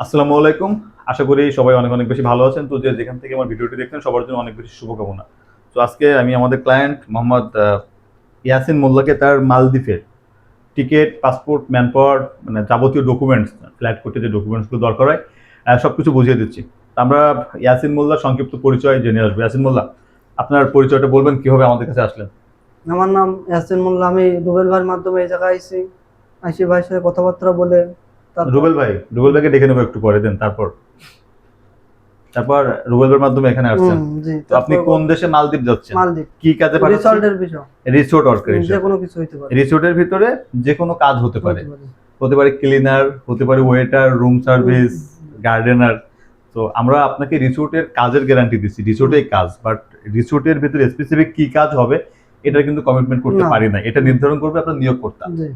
আসসালামু আলাইকুম। আশা করি সবাই অনেক অনেক বেশি ভালো আছেন। তো যে যেখান থেকে আমার ভিডিওটি দেখছেন, সবার জন্য অনেক বেশি শুভকামনা। তো আজকে আমি আমাদের ক্লায়েন্ট মোহাম্মদ ইয়াসিন মোল্লাকে তার মালদ্বীপের টিকিট পাসপোর্ট ম্যান পাওয়ার মানে যাবতীয় ডকুমেন্টস ফ্ল্যাট করতে যে ডকুমেন্টসগুলো দরকার হয় সব কিছু বুঝিয়ে দিচ্ছি। আমরা ইয়াসিন মোল্লার সংক্ষিপ্ত পরিচয় জেনে আসব। ইয়াসিন মোল্লা, আপনার পরিচয়টা বলবেন, কীভাবে আমাদের কাছে আসলেন? আমার নাম ইয়াসিন মোল্লা। আমি রুবেল ভাইয়ের মাধ্যমে এই জায়গায় আইসি আইসি ভাইয়ের সাথে কথাবার্তা বলে রুবেল ভাই রুবেল ভাইকে ডেকে নেব একটু পরে দেন তারপর। তারপর রুবেল ভাইয়ের মাধ্যমে এখানে আসছেন। তো আপনি কোন দেশে মালদ্বীপ যাচ্ছেন? মালদ্বীপ। কি কাজে পাঠাচ্ছেন? বিষয় রিসোর্ট ওয়ার্কার যে কোনো কিছু হইতে পারে। রিসোর্টের ভিতরে যে কোনো কাজ হতে পারে। হতে পারে। ক্লিনার হতে পারে ওয়েটার রুম সার্ভিস গার্ডেনার তো আমরা আপনাকে রিসোর্টের কাজের গ্যারান্টি দিচ্ছি। রিসোর্টের কাজ বাট রিসোর্টের ভিতরে স্পেসিফিক কি কাজ হবে এটা কিন্তু কমিটমেন্ট করতে পারি না। এটা নির্ধারণ করবে আপনার নিয়োগ করতে জি।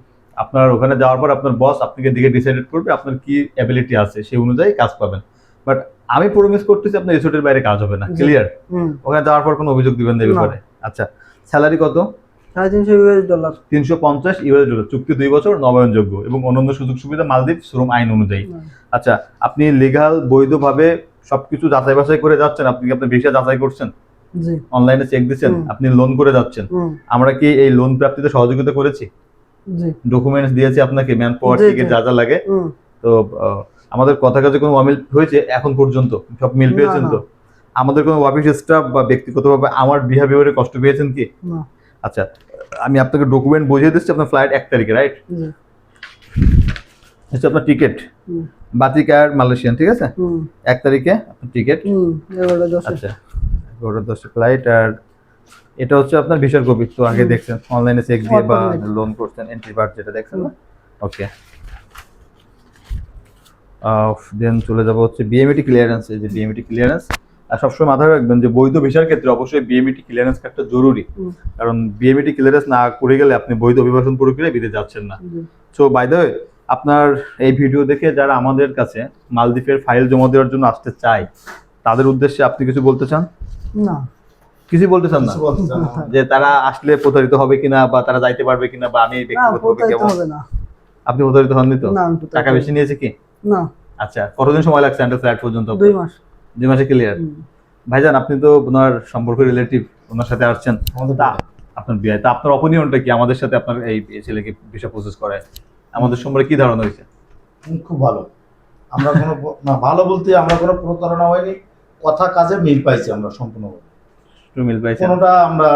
আপনার ওখানে যাওয়ার পর আপনার বস আপনাকে দিকে ডিসাইডেড করবে আপনার কি অ্যাবিলিটি আছে সেই অনুযায়ী কাজ পাবেন। বাট আমি প্রমিস করতেছি আপনার রিসোর্টের বাইরে কাজ হবে না ক্লিয়ার ওখানে যাওয়ার পর কোনো অভিযোগ দিবেন না না। ব্যাপারে? আচ্ছা স্যালারি কত? সাড়ে তিনশো ইউএস ডলার তিনশো পঞ্চাশ ইউএস ডলার চুক্তি দুই বছর নবায়নযোগ্য এবং অন্যান্য সুযোগ সুবিধা মালদ্বীপ শ্রম আইন অনুযায়ী। আচ্ছা আপনি লিগাল বৈধভাবে সবকিছু যাচাই বাছাই করে যাচ্ছেন? আপনি কি আপনার ভিসা যাচাই করছেন? অনলাইনে চেক দিচ্ছেন? আপনি লোন করে যাচ্ছেন? আমরা কি এই লোন প্রাপ্তিতে সহযোগিতা করেছি? ডকুমেন্টস দিয়েছি আপনাকে ম্যান পাওয়ার থেকে যা যা লাগে। তো আমাদের কথা কাজে কোনো অমিল হয়েছে এখন পর্যন্ত? সব মিল পেয়েছেন তো? আমাদের কোনো অফিস স্টাফ বা ব্যক্তিগতভাবে আমার বিহেভিয়ারে কষ্ট পেয়েছেন কি? আচ্ছা আমি আপনাকে ডকুমেন্ট বুঝিয়ে দিচ্ছি আপনার ফ্লাইট এক তারিখে রাইট হচ্ছে আপনার টিকিট বাতিক আর মালয়েশিয়ান ঠিক আছে? এক তারিখে আপনার টিকিট আচ্ছা এগারোটা দশটা ফ্লাইট আর এটা হচ্ছে আপনার ভিসার কপি তো আগে দেখছেন অনলাইনে চেক দিয়ে বা লোন করছেন এন্ট্রি পার্ট যেটা দেখছেন না? ওকে দেন চলে যাব হচ্ছে বিএমইটি ক্লিয়ারেন্স এই যে বিএমইটি ক্লিয়ারেন্স আর সবসময় মাথায় রাখবেন যে বৈধ ভিসার ক্ষেত্রে অবশ্যই বিএমইটি ক্লিয়ারেন্স কার্ডটা জরুরি। কারণ বিএমইটি ক্লিয়ারেন্স না করে গেলে আপনি বৈধ অভিবাসন প্রক্রিয়ায় বিদেশ যাচ্ছেন না। সো বাই দ্য আপনার এই ভিডিও দেখে যারা আমাদের কাছে মালদ্বীপের ফাইল জমা দেওয়ার জন্য আসতে চায় তাদের উদ্দেশ্যে আপনি কিছু বলতে চান? না। কিছু বলতে চান না। যে তারা আসলে প্রতারিত হবে কিনা বা তারা যাইতে পারবে কিনা বা আমি না ব্যক্তিগতভাবে প্রতারিত কেমন? আপনি প্রতারিত হননি তো? টাকা বেশি নিয়েছে কি? না। আচ্ছা কতদিন সময় লাগছে আন্ডার ফ্ল্যাট পর্যন্ত? দুই মাস। দুই মাসে ক্লিয়ার ভাইজান আপনি তো ওনার সম্পর্ক রিলেটিভ ওনার সাথে আসছেন। আপনার বিয়ে তা আপনার অপিনিয়নটা কি? আমাদের সাথে আপনার এই ছেলেকে ভিসা প্রসেস করায় আমাদের সম্পর্কে কি ধারণা হয়েছে? খুব ভালো। আমরা কোনো না ভালো বলতে আমরা কোনো প্রতারণা হয়নি। কথা কাজে মিল পাইছি আমরা সম্পূর্ণ একটু মিল পাইছেন? কোনোটা আমরা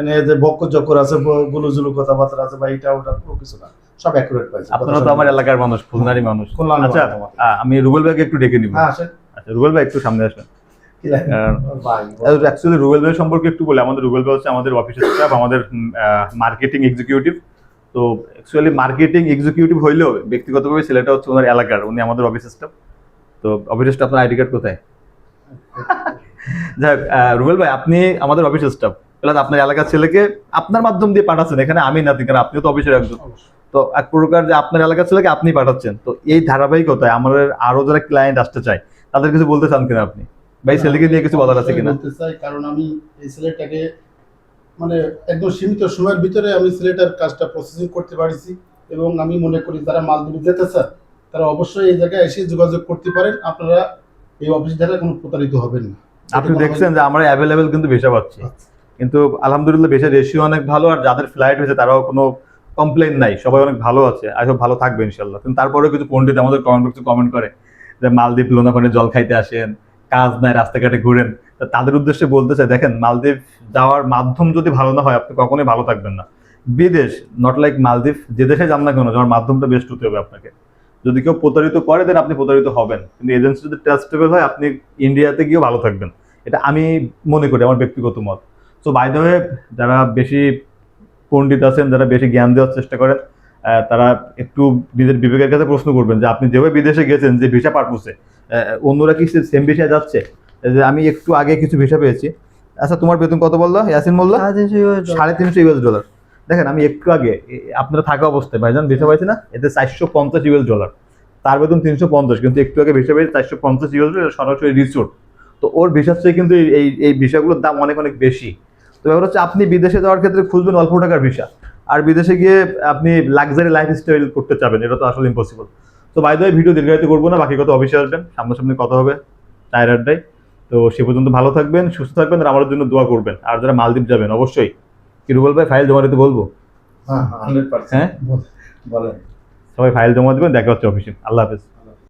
এনে যে বক্ক চক্কর আছে গুলুজুলু কথাবার্তা আছে বা এটা ওটা কিছু না সব অ্যাকুরেট পাইছি। আপনারা তো আমার এলাকার মানুষ খুলনারই মানুষ। আচ্ছা আমি রুবেল ভাইকে একটু ডেকে নিব। হ্যাঁ আচ্ছা রুবেল ভাই একটু সামনে আসবেন। অ্যাকচুয়ালি রুবেল ভাই সম্পর্কে একটু বলে। আমাদের রুবেল ভাই হচ্ছে আমাদের অফিসের স্টাফ আমাদের মার্কেটিং এক্সিকিউটিভ তো অ্যাকচুয়ালি মার্কেটিং এক্সিকিউটিভ হইলেও ব্যক্তিগতভাবে ছেলেটা হচ্ছে ওনার এলাকার উনি আমাদের অফিসের স্টাফ তো অফিসের স্টাফ আপনার আইডি কার্ড কোথায়? যাই হোক, রুবেল ভাই আপনি আমাদের অফিসের স্টাফ প্লাস আপনার এলাকার ছেলেকে আপনার মাধ্যম দিয়ে পাঠাচ্ছেন। এখানে আমি না কারণ আপনিও তো অফিসের একজন। তো এক প্রকার যে আপনার এলাকার ছেলেকে আপনি পাঠাচ্ছেন। তো এই ধারাবাহিকতায় আমাদের আরও যারা ক্লায়েন্ট আসতে চায় তাদের কিছু বলতে চান কিনা আপনি? ভাই ছেলেকে নিয়ে কিছু বলার আছে কিনা? বলতে চাই কারণ আমি এই ছেলেটাকে মানে একদম সীমিত সময়ের ভিতরে আমি ছেলেটার কাজটা প্রসেসিং করতে পারছি। এবং আমি মনে করি যারা মালদ্বীপে যেতে চান তারা অবশ্যই এই জায়গায় এসে যোগাযোগ করতে পারেন। আপনারা এই অফিস দ্বারা কোনো প্রতারিত হবেন না। আপনি দেখছেন যে আমরা অ্যাভেলেবেল কিন্তু ভিসা পাচ্ছি। কিন্তু আলহামদুলিল্লাহ ভিসা রেশিও অনেক ভালো আর যাদের ফ্লাইট হয়েছে তারাও কোনো কমপ্লেন নাই সবাই অনেক ভালো আছে। আর সব ভালো থাকবে ইনশাল্লাহ কিন্তু তারপরেও কিছু পণ্ডিত আমাদের কমেন্ট বক্সে কমেন্ট করে যে মালদ্বীপ লোনাপানে জল খাইতে আসেন কাজ নাই রাস্তাঘাটে ঘুরেন। তো তাদের উদ্দেশ্যে বলতে চাই দেখেন মালদ্বীপ যাওয়ার মাধ্যম যদি ভালো না হয় আপনি কখনোই ভালো থাকবেন না। বিদেশ নট লাইক মালদ্বীপ যে দেশে যান না কেন যাওয়ার মাধ্যমটা বেস্ট হতে হবে আপনাকে। যদি কেউ প্রতারিত করে দেন আপনি প্রতারিত হবেন। কিন্তু এজেন্সি যদি ট্রাস্টেবল হয় আপনি ইন্ডিয়াতে গিয়েও ভালো থাকবেন। এটা আমি মনে করি আমার ব্যক্তিগত মত। সো বাই দ্য ওয়ে যারা বেশি পণ্ডিত আছেন যারা বেশি জ্ঞান দেওয়ার চেষ্টা করেন তারা একটু নিজের বিবেকের কাছে প্রশ্ন করবেন যে আপনি যেভাবে বিদেশে গেছেন যে ভিসা পারপোসে অন্যরা কি সেম ভিসায় যাচ্ছে? যে আমি একটু আগে কিছু ভিসা পেয়েছি। আচ্ছা তোমার বেতন কত বলল? ইয়াসিন মোল্লা সাড়ে তিনশো ইউএস ডলার। সাড়ে তিনশো ইউএস ডলার। দেখেন আমি একটু আগে আপনারা থাকা অবস্থায় ভাইজান ভিসা পাইছি না? এতে চারশো পঞ্চাশ ইউএস ডলার। তার বেতন তিনশো পঞ্চাশ কিন্তু একটু আগে ভিসা পেয়েছি চারশো পঞ্চাশ ইউএস ডলার সরাসরি রিসোর্ট তো ওর ভিসার চেয়ে কিন্তু এই- এই ভিসাগুলোর দাম অনেক অনেক বেশি। তো ব্যাপার হচ্ছে আপনি বিদেশে যাওয়ার ক্ষেত্রে খুঁজবেন অল্প টাকার ভিসা। আর বিদেশে গিয়ে আপনি লাক্সারি লাইফ স্টাইল করতে চাবেন এটা তো আসলে ইম্পসিবল তো বাই দ্য ভিডিও দীর্ঘায়িত করব না বাকি কথা অফিসে আসবেন সামনাসামনি কথা হবে চায়ের আড্ডায়। তো সে পর্যন্ত ভালো থাকবেন সুস্থ থাকবেন আর আমাদের জন্য দোয়া করবেন। আর যারা মালদ্বীপ যাবেন অবশ্যই। কি রুবেল ভাই ফাইল জমা দিতে বলব? হ্যাঁ হ্যাঁ বলেন। সবাই ফাইল জমা দেবেন দেখা হচ্ছে অফিসে আল্লাহ হাফেজ।